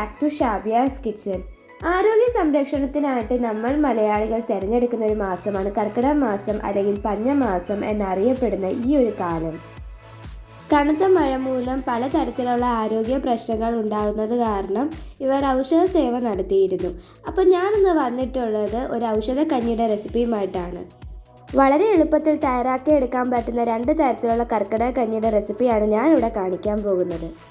Back to Shabiya's kitchen ആരോഗ്യ സംരക്ഷണത്തിനായിട്ട് നമ്മൾ മലയാളികൾ തിരഞ്ഞെടുക്കുന്ന ഒരു മാസമാണ് കർക്കിടക മാസം അല്ലെങ്കിൽ പഞ്ഞമാസം എന്നറിയപ്പെടുന്ന ഈ ഒരു കാലം. കനത്ത മഴ മൂലം പലതരത്തിലുള്ള ആരോഗ്യ പ്രശ്നങ്ങൾ ഉണ്ടാകുന്നത് കാരണം ഇവർ ഔഷധ സേവ നടത്തിയിരുന്നു. അപ്പോൾ ഞാനിന്ന് വന്നിട്ടുള്ളത് ഒരു ഔഷധ കഞ്ഞിയുടെ റെസിപ്പിയുമായിട്ടാണ്. വളരെ എളുപ്പത്തിൽ തയ്യാറാക്കി എടുക്കാൻ പറ്റുന്ന രണ്ട് തരത്തിലുള്ള കർക്കിടക കഞ്ഞിയുടെ റെസിപ്പിയാണ് ഞാനിവിടെ കാണിക്കാൻ പോകുന്നത്.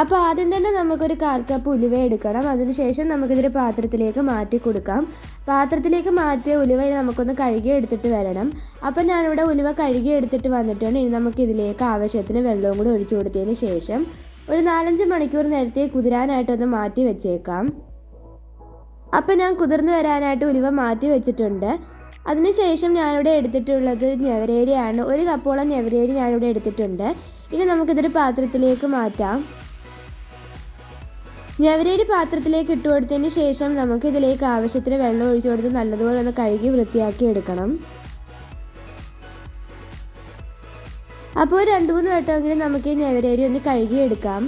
അപ്പോൾ ആദ്യം തന്നെ നമുക്കൊരു കാൽ കപ്പ് ഉലുവ എടുക്കണം. അതിനുശേഷം നമുക്കിതൊരു പാത്രത്തിലേക്ക് മാറ്റി കൊടുക്കാം. പാത്രത്തിലേക്ക് മാറ്റിയ ഉലുവ നമുക്കൊന്ന് കഴുകി എടുത്തിട്ട് വരണം. അപ്പോൾ ഞാനിവിടെ ഉലുവ കഴുകി എടുത്തിട്ട് വന്നിട്ടുണ്ട്. ഇനി നമുക്കിതിലേക്ക് ആവശ്യത്തിന് വെള്ളവും കൂടി ഒഴിച്ചു കൊടുത്തതിന് ശേഷം ഒരു നാലഞ്ച് മണിക്കൂർ നേരത്തെ കുതിരാനായിട്ടൊന്ന് മാറ്റി വെച്ചേക്കാം. അപ്പോൾ ഞാൻ കുതിർന്ന് വരാനായിട്ട് ഉലുവ മാറ്റി വെച്ചിട്ടുണ്ട്. അതിനുശേഷം ഞാനിവിടെ എടുത്തിട്ടുള്ളത് ഞവരേരിയാണ്. ഒരു കപ്പോളം ഞവരേരി ഞാനിവിടെ എടുത്തിട്ടുണ്ട്. ഇനി നമുക്കിതൊരു പാത്രത്തിലേക്ക് മാറ്റാം. ഞവരേരി പാത്രത്തിലേക്ക് ഇട്ട് കൊടുത്തതിന് ശേഷം നമുക്ക് ഇതിലേക്ക് ആവശ്യത്തിന് വെള്ളം ഒഴിച്ചു കൊടുത്ത് നല്ലതുപോലെ ഒന്ന് കഴുകി വൃത്തിയാക്കി എടുക്കണം. അപ്പോൾ രണ്ട് മൂന്ന് വട്ടമെങ്കിലും നമുക്ക് ഈ ഞവരേരി ഒന്ന് കഴുകി എടുക്കാം.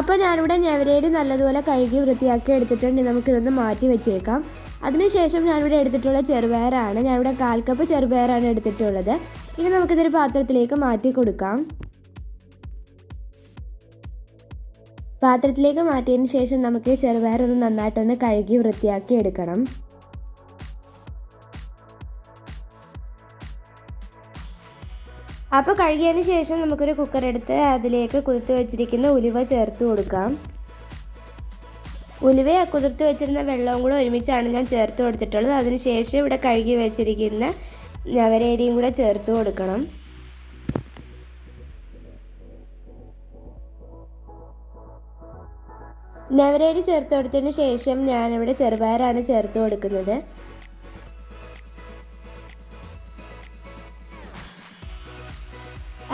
അപ്പോൾ ഞാനിവിടെ ഞവരേരി നല്ലതുപോലെ കഴുകി വൃത്തിയാക്കി എടുത്തിട്ടുണ്ട്. നമുക്കിതൊന്ന് മാറ്റി വെച്ചേക്കാം. അതിനുശേഷം ഞാനിവിടെ എടുത്തിട്ടുള്ള ചെറുപയറാണ്. ഞാനിവിടെ കാൽ കപ്പ് ചെറുപയറാണ് എടുത്തിട്ടുള്ളത്. ഇനി നമുക്കിതൊരു പാത്രത്തിലേക്ക് മാറ്റി കൊടുക്കാം. പാത്രത്തിലേക്ക് മാറ്റിയതിന് ശേഷം നമുക്ക് ചെറുപയർ ഒന്ന് നന്നായിട്ടൊന്ന് കഴുകി വൃത്തിയാക്കി എടുക്കണം. അപ്പോൾ കഴുകിയതിന് ശേഷം നമുക്കൊരു കുക്കർ എടുത്ത് അതിലേക്ക് കുതിർത്ത് വെച്ചിരിക്കുന്ന ഉലുവ ചേർത്ത് കൊടുക്കാം. ഉലുവ കുതിർത്ത് വെച്ചിരുന്ന വെള്ളവും കൂടെ ഒരുമിച്ചാണ് ഞാൻ ചേർത്ത് കൊടുത്തിട്ടുള്ളത്. അതിനുശേഷം ഇവിടെ കഴുകി വെച്ചിരിക്കുന്ന ഞവരേരിയും കൂടെ ചേർത്ത് കൊടുക്കണം. നവരേരി ചേർത്ത് കൊടുത്തതിന് ശേഷം ഞാനിവിടെ ചെറുപയറാണ് ചേർത്ത് കൊടുക്കുന്നത്.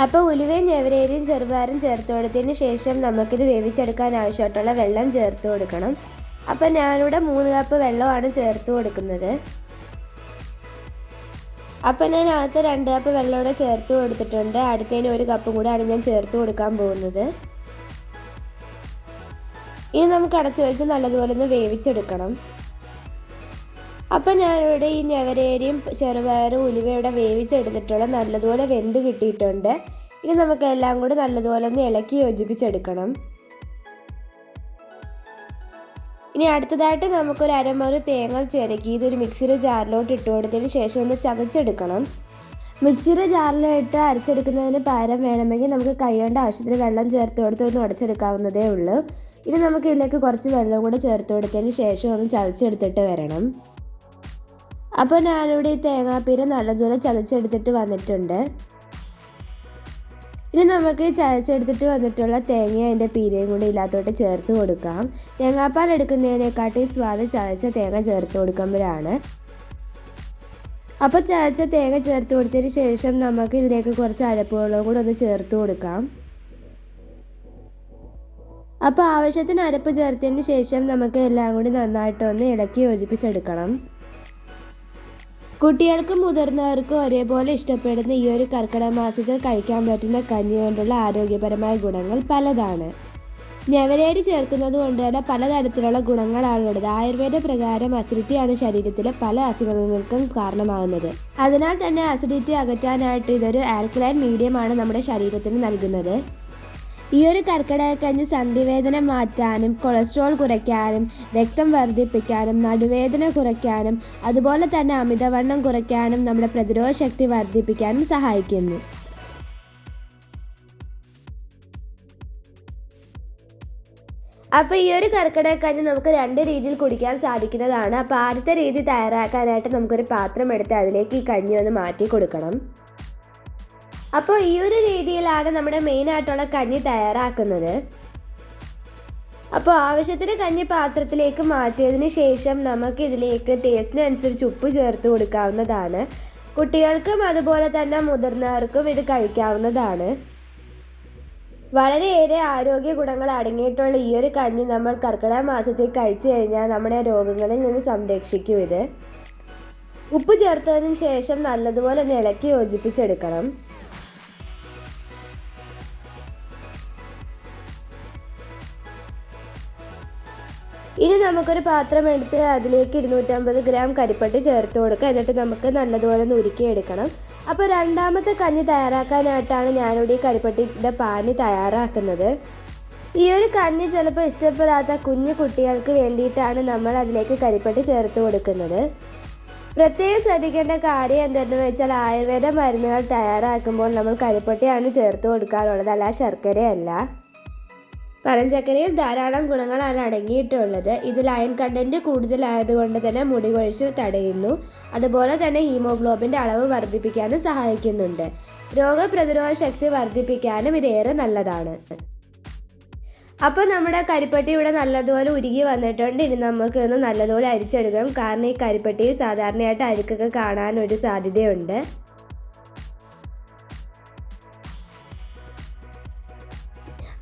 അപ്പോൾ ഉലുവയും ഞവരേരിയും ചെറുപയറും ചേർത്ത് കൊടുത്തതിന് ശേഷം നമുക്കിത് വേവിച്ചെടുക്കാൻ ആവശ്യമായിട്ടുള്ള വെള്ളം ചേർത്ത് കൊടുക്കണം. അപ്പോൾ ഞാനിവിടെ മൂന്ന് കപ്പ് വെള്ളമാണ് ചേർത്ത് കൊടുക്കുന്നത്. അപ്പോൾ ഞാൻ ആദ്യത്തെ രണ്ട് കപ്പ് വെള്ളം കൂടെ ചേർത്ത് കൊടുത്തിട്ടുണ്ട്. അടുത്തതിന് ഒരു കപ്പും കൂടെയാണ് ഞാൻ ചേർത്ത് കൊടുക്കാൻ പോകുന്നത്. ഇനി നമുക്ക് അടച്ചു വെച്ച് നല്ലതുപോലെ ഒന്ന് വേവിച്ചെടുക്കണം. അപ്പം ഞാനിവിടെ ഈ ഞവരേരിയും ചെറുപയറും ഉലുവയുടെ വേവിച്ചെടുത്തിട്ടുള്ള നല്ലതുപോലെ വെന്ത് കിട്ടിയിട്ടുണ്ട്. ഇനി നമുക്ക് എല്ലാം കൂടി നല്ലതുപോലെ ഒന്ന് ഇളക്കി യോജിപ്പിച്ചെടുക്കണം. ഇനി അടുത്തതായിട്ട് നമുക്കൊരു അരമൊരു തേങ്ങ ചിരകി ഇതൊരു മിക്സിയുടെ ജാറിലോട്ട് ഇട്ട് കൊടുത്തതിന് ശേഷം ഒന്ന് ചതച്ചെടുക്കണം. മിക്സിയുടെ ജാറിലിട്ട് അരച്ചെടുക്കുന്നതിന് പകരം വേണമെങ്കിൽ നമുക്ക് കൈകൊണ്ട് ആവശ്യത്തിന് വെള്ളം ചേർത്ത് കൊടുത്ത് ഒന്ന് ഉടച്ചെടുക്കാവുന്നതേ ഉള്ളൂ. ഇനി നമുക്ക് ഇതിലേക്ക് കുറച്ച് വെള്ളം കൂടെ ചേർത്ത് കൊടുത്തതിന് ശേഷം ഒന്ന് ചതച്ചെടുത്തിട്ട് വരണം. അപ്പോൾ ഞാനിവിടെ ഈ തേങ്ങാപ്പീര നല്ലതുപോലെ ചതച്ചെടുത്തിട്ട് വന്നിട്ടുണ്ട്. ഇനി നമുക്ക് ചതച്ചെടുത്തിട്ട് വന്നിട്ടുള്ള തേങ്ങയും അതിന്റെ പീരയും കൂടി ഇല്ലാത്തോട്ട് ചേർത്ത് കൊടുക്കാം. തേങ്ങാപ്പാൽ എടുക്കുന്നതിനെക്കാട്ടി സ്വാദ് ചതച്ച തേങ്ങ ചേർത്ത് കൊടുക്കുമ്പോഴാണ്. അപ്പോൾ ചതച്ച തേങ്ങ ചേർത്ത് കൊടുത്തതിന് ശേഷം നമുക്ക് ഇതിലേക്ക് കുറച്ച് അഴപ്പുകളും കൂടെ ഒന്ന് ചേർത്ത് കൊടുക്കാം. അപ്പോൾ ആവശ്യത്തിന് അരപ്പ് ചേർത്തതിന് ശേഷം നമുക്ക് എല്ലാം കൂടി നന്നായിട്ടൊന്ന് ഇളക്കി യോജിപ്പിച്ചെടുക്കണം. കുട്ടികൾക്കും മുതിർന്നവർക്കും ഒരേപോലെ ഇഷ്ടപ്പെടുന്ന ഈ ഒരു കർക്കിടക മാസത്തിൽ കഴിക്കാൻ പറ്റുന്ന കഞ്ഞി കൊണ്ടുള്ള ആരോഗ്യപരമായ ഗുണങ്ങൾ പലതാണ്. ഞവരേരി ചേർക്കുന്നത് കൊണ്ട് തന്നെ പലതരത്തിലുള്ള ഗുണങ്ങളാണുള്ളത് ആയുർവേദ പ്രകാരം അസിഡിറ്റിയാണ് ശരീരത്തിലെ പല അസുഖങ്ങൾക്കും കാരണമാകുന്നത്. അതിനാൽ തന്നെ അസിഡിറ്റി അകറ്റാനായിട്ട് ഇതൊരു ആൽക്കലൈൻ മീഡിയമാണ് നമ്മുടെ ശരീരത്തിന് നൽകുന്നത്. ഈ ഒരു കർക്കിടകക്കഞ്ഞി സന്ധിവേദന മാറ്റാനും കൊളസ്ട്രോൾ കുറയ്ക്കാനും രക്തം വർദ്ധിപ്പിക്കാനും നടുവേദന കുറയ്ക്കാനും അതുപോലെ തന്നെ അമിതവണ്ണം കുറയ്ക്കാനും നമ്മുടെ പ്രതിരോധ ശക്തി വർദ്ധിപ്പിക്കാനും സഹായിക്കുന്നു. അപ്പോൾ ഈ ഒരു കർക്കിടകക്കഞ്ഞി നമുക്ക് രണ്ട് രീതിയിൽ കുടിക്കാൻ സാധിക്കുന്നതാണ്. അപ്പോൾ ആദ്യത്തെ രീതി തയ്യാറാക്കാനായിട്ട് നമുക്കൊരു പാത്രം എടുത്ത് അതിലേക്ക് ഈ കഞ്ഞി ഒന്ന് മാറ്റി കൊടുക്കണം. അപ്പോൾ ഈ ഒരു രീതിയിലാണ് നമ്മുടെ മെയിനായിട്ടുള്ള കഞ്ഞി തയ്യാറാക്കുന്നത്. അപ്പോൾ ആവശ്യത്തിന് കഞ്ഞി പാത്രത്തിലേക്ക് മാറ്റിയതിന് ശേഷം നമുക്ക് ഇതിലേക്ക് ടേസ്റ്റിനനുസരിച്ച് ഉപ്പ് ചേർത്ത് കൊടുക്കാവുന്നതാണ്. കുട്ടികൾക്കും അതുപോലെ തന്നെ മുതിർന്നവർക്കും ഇത് കഴിക്കാവുന്നതാണ്. വളരെയേറെ ആരോഗ്യ ഗുണങ്ങൾ അടങ്ങിയിട്ടുള്ള ഈ ഒരു കഞ്ഞി നമ്മൾ കർക്കിടക മാസത്തിൽ കഴിച്ചു കഴിഞ്ഞാൽ നമ്മുടെ രോഗങ്ങളിൽ നിന്ന് സംരക്ഷിക്കും ഇത്. ഉപ്പ് ചേർത്തതിന് ശേഷം നല്ലതുപോലെ ഒന്ന് ഇളക്കി യോജിപ്പിച്ചെടുക്കണം. ഇനി നമുക്കൊരു പാത്രം എടുത്ത് അതിലേക്ക് ഇരുന്നൂറ്റമ്പത് ഗ്രാം കരിപ്പട്ടി ചേർത്ത് കൊടുക്കുക. എന്നിട്ട് നമുക്ക് നല്ലതുപോലെ ഉരുക്കിയെടുക്കണം. അപ്പോൾ രണ്ടാമത്തെ കഞ്ഞി തയ്യാറാക്കാനായിട്ടാണ് ഞാനിവിടെ ഈ കരിപ്പട്ടിയുടെ പാനി തയ്യാറാക്കുന്നത്. ഈ ഒരു കഞ്ഞി ചിലപ്പോൾ ഇഷ്ടപ്പെടാത്ത കുഞ്ഞു കുട്ടികൾക്ക് വേണ്ടിയിട്ടാണ് നമ്മൾ അതിലേക്ക് കരിപ്പട്ടി ചേർത്ത് കൊടുക്കുന്നത്. പ്രത്യേകം ശ്രദ്ധിക്കേണ്ട കാര്യം എന്തെന്ന് വെച്ചാൽ ആയുർവേദ മരുന്നുകൾ തയ്യാറാക്കുമ്പോൾ നമ്മൾ കരിപ്പട്ടിയാണ് ചേർത്ത് കൊടുക്കാറുള്ളത്. അല്ല ശർക്കരയല്ല. പഴഞ്ചക്കരയിൽ ധാരാളം ഗുണങ്ങളാണ് അടങ്ങിയിട്ടുള്ളത്. ഇതിൽ അയൺ കണ്ടന്റ് കൂടുതലായതുകൊണ്ട് തന്നെ മുടി കൊഴിച്ചിൽ തടയുന്നു. അതുപോലെ തന്നെ ഹീമോഗ്ലോബിന്റെ അളവ് വർദ്ധിപ്പിക്കാനും സഹായിക്കുന്നുണ്ട്. രോഗപ്രതിരോധ ശക്തി വർദ്ധിപ്പിക്കാനും ഇതേറെ നല്ലതാണ്. അപ്പോൾ നമ്മുടെ കരിപ്പട്ടി ഇവിടെ നല്ലതുപോലെ ഉരുകി വന്നിട്ടുണ്ട്. ഇനി നമുക്ക് ഒന്ന് നല്ലതുപോലെ അരിച്ചെടുക്കണം കാരണം ഈ കരിപ്പട്ടിയിൽ സാധാരണയായിട്ട് അഴുക്കൊക്കെ കാണാൻ ഒരു സാധ്യതയുണ്ട്.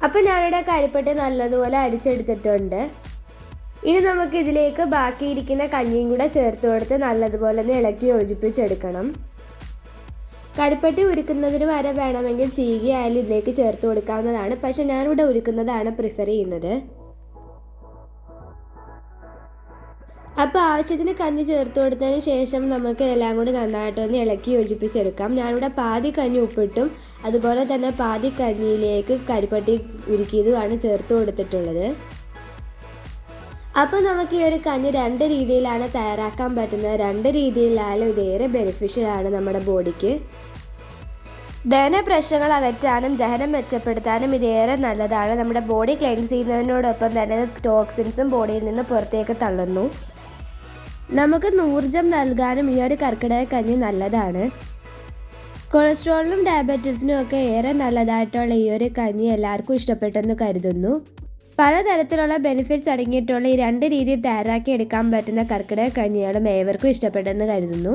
അപ്പോൾ ഞാനിവിടെ കരിപ്പട്ടി നല്ലതുപോലെ അരിച്ചെടുത്തിട്ടുണ്ട്. ഇനി നമുക്ക് ഇതിലേക്ക് ബാക്കിയിരിക്കുന്ന കഞ്ഞിയും കൂടെ ചേർത്ത് കൊടുത്ത് നല്ലതുപോലെ ഒന്ന് ഇളക്കി യോജിപ്പിച്ചെടുക്കണം. കരിപ്പട്ടി ഉരുക്കുന്നതിന് വരെ വേണമെങ്കിൽ ചീകിയായാലും ഇതിലേക്ക് ചേർത്ത് കൊടുക്കാവുന്നതാണ്. പക്ഷേ ഞാനിവിടെ ഉരുക്കുന്നതാണ് പ്രിഫർ ചെയ്യുന്നത്. അപ്പോൾ ആവശ്യത്തിന് കഞ്ഞി ചേർത്ത് കൊടുത്തതിന് ശേഷം നമുക്ക് എല്ലാം കൂടി നന്നായിട്ടൊന്ന് ഇളക്കി യോജിപ്പിച്ചെടുക്കാം. ഞാനിവിടെ പാതി കഞ്ഞി ഉപ്പിട്ടും അതുപോലെ തന്നെ പാതി കഞ്ഞിയിലേക്ക് കരിപ്പട്ടി ഉരുക്കിയതുമാണ് ചേർത്ത് കൊടുത്തിട്ടുള്ളത്. അപ്പോൾ നമുക്ക് ഈ ഒരു കഞ്ഞി രണ്ട് രീതിയിലാണ് തയ്യാറാക്കാൻ പറ്റുന്നത്. രണ്ട് രീതിയിലായാലും ഇതേറെ ബെനിഫിഷ്യൽ ആണ് നമ്മുടെ ബോഡിക്ക്. ദഹന പ്രശ്നങ്ങൾ അകറ്റാനും ദഹനം മെച്ചപ്പെടുത്താനും ഇതേറെ നല്ലതാണ്. നമ്മുടെ ബോഡി ക്ലെൻസ് ചെയ്യുന്നതിനോടൊപ്പം തന്നെ ടോക്സിൻസും ബോഡിയിൽ നിന്ന് പുറത്തേക്ക് തള്ളുന്നു. നമുക്ക് ഊർജം നൽകാനും ഈ ഒരു കർക്കിടക കഞ്ഞി നല്ലതാണ്. കൊളസ്ട്രോളിനും ഡയബറ്റീസിനും ഒക്കെ ഏറെ നല്ലതായിട്ടുള്ള ഈ ഒരു കഞ്ഞി എല്ലാവർക്കും ഇഷ്ടപ്പെട്ടെന്ന് കരുതുന്നു. പലതരത്തിലുള്ള ബെനിഫിറ്റ്സ് അടങ്ങിയിട്ടുള്ള ഈ രണ്ട് രീതിയിൽ തയ്യാറാക്കി എടുക്കാൻ പറ്റുന്ന കർക്കിടക കഞ്ഞിയാണ് ഏവർക്കും ഇഷ്ടപ്പെട്ടെന്ന് കരുതുന്നു.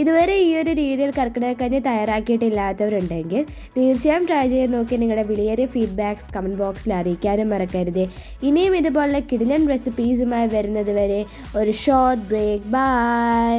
ഇതുവരെ ഈ ഒരു രീതിയിൽ കർക്കിടക കഞ്ഞി തയ്യാറാക്കിയിട്ടില്ലാത്തവരുണ്ടെങ്കിൽ തീർച്ചയായും ട്രൈ ചെയ്ത് നോക്കി നിങ്ങളുടെ വിലയേറിയ ഫീഡ്ബാക്സ് കമന്റ് ബോക്സിൽ അറിയിക്കാനും മറക്കരുത്. ഇനിയും ഇതുപോലുള്ള കിടിലൻ റെസിപ്പീസുമായി വരുന്നത് വരെ ഒരു ഷോർട്ട് ബ്രേക്ക് ബൈ